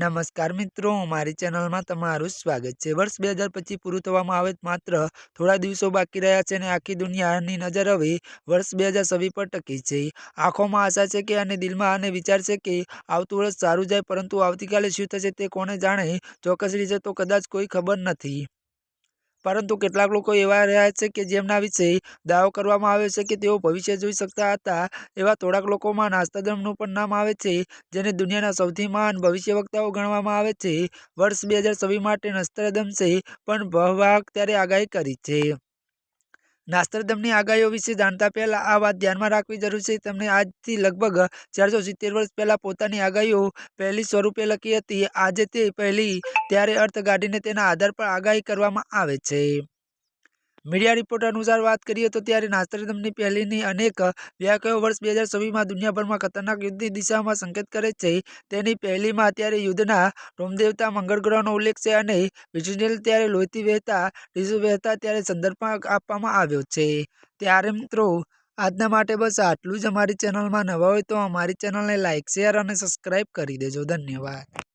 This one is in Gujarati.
નમસ્કાર મિત્રો, મારી ચેનલમાં તમારું સ્વાગત છે. વર્ષ બે હજાર પચીસ પૂરું થવામાં આવે માત્ર થોડા દિવસો બાકી રહ્યા છે અને આખી દુનિયાની નજર હવે વર્ષ બે હજાર છવ્વીસ પર ટકી છે. આંખોમાં આશા છે કે અને દિલમાં અને વિચાર છે કે આવતું વર્ષ સારું જાય, પરંતુ આવતીકાલે શું થશે તે કોને જાણે? ચોક્કસ રીતે તો કદાચ કોઈ ખબર નથી. પરંતુ કેટલાક લોકો એવા રહ્યા છે કે જેમના વિશે દાવો કરવામાં આવ્યો છે કે તેઓ ભવિષ્ય જોઈ શકતા હતા, એવા થોડાક લોકોમાં નાસ્તાદમનું પણ નામ આવે છે, જેને દુનિયાના સૌથી મહાન ભવિષ્યવક્તાઓ ગણવામાં આવે છે. વર્ષ બે હજાર માટે નસ્ત્રદમસે પણ બહવાક ત્યારે આગાહી કરી છે. નાસ્ત્રદમની આગાહીઓ વિશે જાણતા પહેલાં આ વાત ધ્યાનમાં રાખવી જરૂરી છે. તેમણે આજથી લગભગ ચારસો સિત્તેર વર્ષ પહેલાં પોતાની આગાહીઓ પહેલી સ્વરૂપે લખી હતી. આજે તે પહેલી, ત્યારે અર્થ કાઢીને તેના આધાર પર આગાહી કરવામાં આવે છે. મીડિયા રિપોર્ટ અનુસાર વાત કરીએ તો ત્યારે નાસ્ત્રદમની પહેલીની અનેક વ્યાખ્યાઓ વર્ષ બે હજાર છવ્વીસમાં દુનિયાભરમાં ખતરનાક યુદ્ધની દિશામાં સંકેત કરે છે. તેની પહેલીમાં અત્યારે યુદ્ધના રોમદેવતા મંગળ ગ્રહનો ઉલ્લેખ છે અને વિજિનલ ત્યારે લોહીથી વહેતા ડીઝુ વહેતા ત્યારે સંદર્ભમાં આપવામાં આવ્યો છે. ત્યારે મિત્રો, આજના માટે બસ આટલું જ અમારી ચેનલમાં નવા હોય તો અમારી ચેનલને લાઇક શેર અને સબસ્ક્રાઈબ કરી દેજો. ધન્યવાદ.